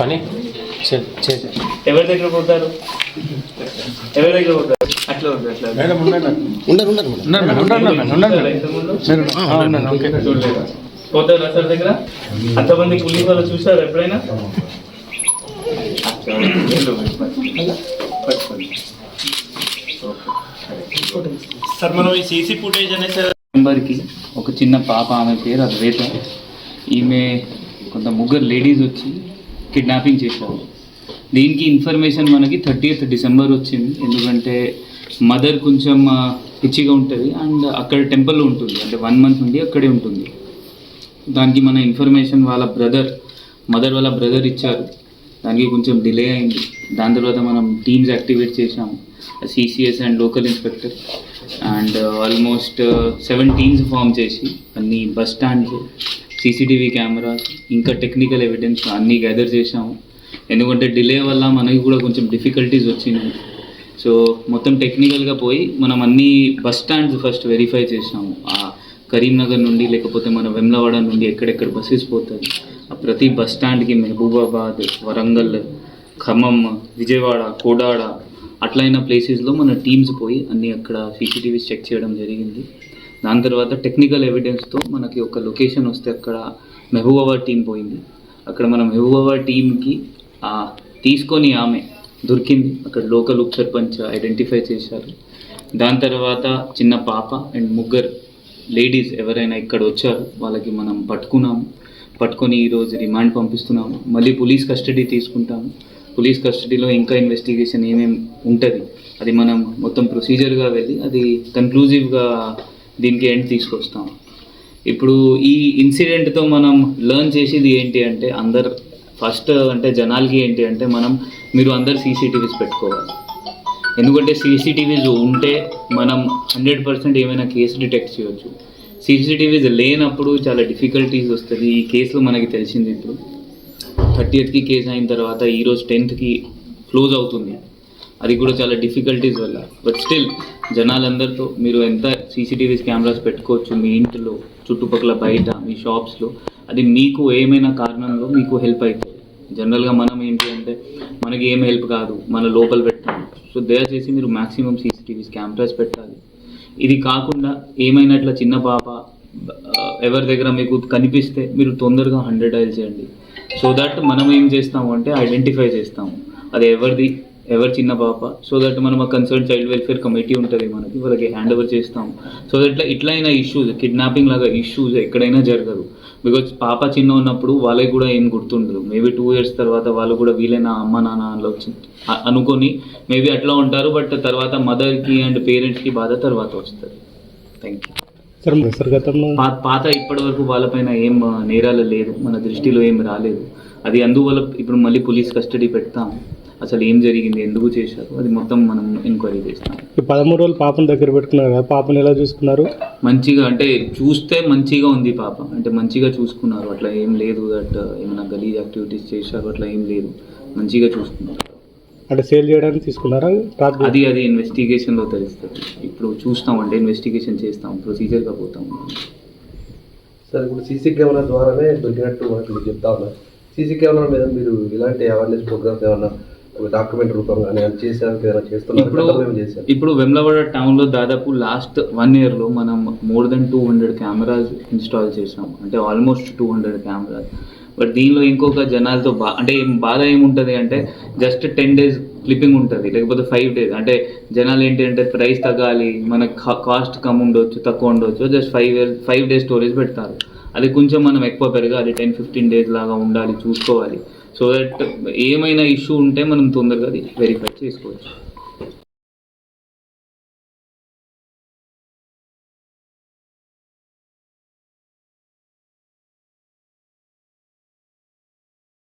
పని చేసే ఎవరి దగ్గర కొడతారు? ఎవరి దగ్గర కొడతారు? అట్లా వద్దు అట్లా వద్దు. ఉండరు ఉండరు మేడం. ఇంతకుముందు ఓకే. చూడలేదా. పోతారు సార్ దగ్గర? అంతమంది పోలీసు వాళ్ళు చూసారు ఎప్పుడైనా? సార్ మనం ఈ సీసీ ఫుటేజ్ అనేది మెంబర్కి ఒక చిన్న పాప ఆమె పేరు అద్వేత ఈమె కొంత ముగ్గురు లేడీస్ వచ్చి కిడ్నాపింగ్ చేశారు. దీనికి ఇన్ఫర్మేషన్ మనకి థర్టీయత్ డిసెంబర్ వచ్చింది. ఎందుకంటే మదర్ కొంచెం పిచ్చిగా ఉంటుంది అండ్ అక్కడ టెంపుల్ ఉంటుంది. అంటే వన్ మంత్ నుండి అక్కడే ఉంటుంది. దానికి మన ఇన్ఫర్మేషన్ వాళ్ళ బ్రదర్ మదర్ వాళ్ళ బ్రదర్ ఇచ్చారు. దానికి కొంచెం డిలే అయింది. దాని తర్వాత మనం టీమ్స్ యాక్టివేట్ చేసాము CCS and local inspector. And almost seven teams form చేసి అన్ని బస్ స్టాండ్స్ సీసీటీవీ కెమెరాస్ ఇంకా టెక్నికల్ ఎవిడెన్స్ అన్నీ గ్యాదర్ చేసాము ఎందుకంటే డిలే వల్ల మనకి కూడా కొంచెం డిఫికల్టీస్ వచ్చినాయి. సో మొత్తం టెక్నికల్గా పోయి మనం అన్ని బస్ స్టాండ్స్ ఫస్ట్ వెరిఫై చేసాము ఆ కరీంనగర్ నుండి లేకపోతే మన వెమ్లవాడ నుండి ఎక్కడెక్కడ బస్సెస్ పోతాయి. ఆ ప్రతి బస్ స్టాండ్కి మహబూబాబాద్ వరంగల్ ఖమ్మం విజయవాడ కోడాడ అట్లయిన ప్లేసెస్లో మన టీమ్స్ పోయి అన్ని అక్కడ సీసీటీవీస్ చెక్ చేయడం జరిగింది. దాని తర్వాత టెక్నికల్ ఎవిడెన్స్తో మనకి ఒక లొకేషన్ వస్తే అక్కడ మెహబూబాబాద్ టీం పోయింది. అక్కడ మన మెహబూబాబాద్ టీంకి తీసుకొని ఆమె దొరికింది. అక్కడ లోకల్ ఉప సర్పంచ్ ఐడెంటిఫై చేశారు. దాని తర్వాత చిన్న పాప అండ్ ముగ్గురు లేడీస్ ఎవరైనా ఇక్కడ వచ్చారు వాళ్ళకి మనం పట్టుకున్నాము. పట్టుకొని ఈరోజు రిమాండ్ పంపిస్తున్నాము. మళ్ళీ పోలీస్ కస్టడీ తీసుకుంటాము. పోలీస్ కస్టడీలో ఇంకా ఇన్వెస్టిగేషన్ ఏమేమి ఉంటుంది అది మనం మొత్తం ప్రొసీజర్గా వెళ్ళి అది కన్క్లూజివ్గా దీనికి ఎండ్ తీసుకొస్తాం. ఇప్పుడు ఈ ఇన్సిడెంట్తో మనం లర్న్ చేసేది ఏంటి అంటే అందరు ఫస్ట్ అంటే జనాలకి ఏంటి అంటే మనం మీరు అందరు సీసీటీవీస్ పెట్టుకోవాలి. ఎందుకంటే సీసీటీవీస్ ఉంటే మనం హండ్రెడ్ పర్సెంట్ ఏమైనా కేసు డిటెక్ట్ చేయొచ్చు. సీసీటీవీస్ లేనప్పుడు చాలా డిఫికల్టీస్ వస్తుంది. ఈ కేసులో మనకి తెలిసింది ఇప్పుడు. థర్టీ ఎయిత్కి కేసు అయిన తర్వాత ఈరోజు టెన్త్కి క్లోజ్ అవుతుంది. అది కూడా చాలా డిఫికల్టీస్ వల్ల. బట్ స్టిల్ జనాలందరితో మీరు ఎంత సీసీటీవీస్ కెమెరాస్ పెట్టుకోవచ్చు మీ ఇంట్లో చుట్టుపక్కల బయట మీ షాప్స్లో అది మీకు ఏమైనా కారణంలో మీకు హెల్ప్ అవుతుంది జనరల్గా మనం ఏంటి అంటే మనకి ఏం హెల్ప్ కాదు మన లోపల పెట్టాలి. సో దయచేసి మీరు మాక్సిమం సీసీటీవీస్ కెమెరాస్ పెట్టాలి. ఇది కాకుండా ఏమైనా చిన్న పాప ఎవరి దగ్గర మీకు కనిపిస్తే మీరు తొందరగా హండ్రెడ్ డైల్ చేయండి. సో దట్ మనం ఏం చేస్తాము అంటే ఐడెంటిఫై చేస్తాము. అది ఎవరిది ఎవరి చిన్న పాప. సో దట్ మనం ఆ కన్సర్న్ చైల్డ్ వెల్ఫేర్ కమిటీ ఉంటుంది మనకి వాళ్ళకి హ్యాండ్ ఓవర్ చేస్తాము. సో దట్ ఇట్లయినా ఇష్యూస్ కిడ్నాపింగ్ లాగా ఇష్యూస్ ఎక్కడైనా జరగదు. బికాజ్ పాప చిన్న ఉన్నప్పుడు వాళ్ళకి కూడా ఏం గుర్తుండదు. మేబీ టూ ఇయర్స్ తర్వాత వాళ్ళు కూడా వీలైన అమ్మ నాన్న అని అనుకొని మేబీ అట్లా ఉంటారు బట్ తర్వాత మదర్కి అండ్ పేరెంట్స్కి బాధ తర్వాత వస్తుంది. థ్యాంక్ యూ సార్ గతంలో పాత ఇప్పటి వరకు వాళ్ళపైన ఏం నేరాలు లేదు మన దృష్టిలో ఏం రాలేదు. అది అందువల్ల ఇప్పుడు మళ్ళీ పోలీస్ కస్టడీ పెడతాం. అసలు ఏం జరిగింది ఎందుకు చేశారు అది మొత్తం మనం ఎంక్వైరీ చేస్తాం. పదమూడు రోజులు పాపను దగ్గర పెట్టుకున్నారు కదా పాపను ఎలా చూసుకున్నారు? మంచిగా అంటే చూస్తే మంచిగా ఉంది పాప. అంటే మంచిగా చూసుకున్నారు అట్లా ఏం లేదు దట్ ఏమైనా గలీజ్ యాక్టివిటీస్ చేశారు అట్లా ఏం లేదు. మంచిగా చూసుకున్నారు. అంటే సేల్ చేయడానికి తీసుకున్నారా? అది అది ఇన్వెస్టిగేషన్లో తెలుస్తుంది. ఇప్పుడు చూస్తాం అంటే ఇన్వెస్టిగేషన్ చేస్తాం ప్రొసీజర్గా పోతాం. సార్ ఇప్పుడు సీసీ కెమెరా ద్వారానే దొరికినట్టు మనకు మీరు చెప్తా ఉన్నారు. సీసీ కెమెరా మీద మీరు ఇలాంటి అవేర్నెస్ ప్రోగ్రామ్స్ ఏమన్నా డాక్యుమెంట్ కానీ చేస్తున్నారు? చేశారు? ఇప్పుడు వెమ్లవాడ టౌన్లో దాదాపు లాస్ట్ వన్ ఇయర్లో మనం more than two hundred cameras install చేసాం అంటే almost two hundred cameras but దీనిలో ఇంకొక జనాలతో బా అంటే ఏం బాధ ఏముంటుంది అంటే జస్ట్ టెన్ డేస్ క్లిప్పింగ్ ఉంటుంది లేకపోతే ఫైవ్ డేస్ అంటే జనాలు ఏంటి అంటే ప్రైస్ తగ్గాలి మనకు కాస్ట్ కమ్ ఉండొచ్చు తక్కువ ఉండొచ్చు just five five days storage పెడతారు. అది కొంచెం మనం ఎక్కువ పెరగాలి టెన్ ఫిఫ్టీన్ డేస్ లాగా ఉండాలి చూసుకోవాలి. సో దట్ ఏమైనా ఇష్యూ ఉంటే మనం తొందరగా అది వెరిఫై చేసుకోవచ్చు.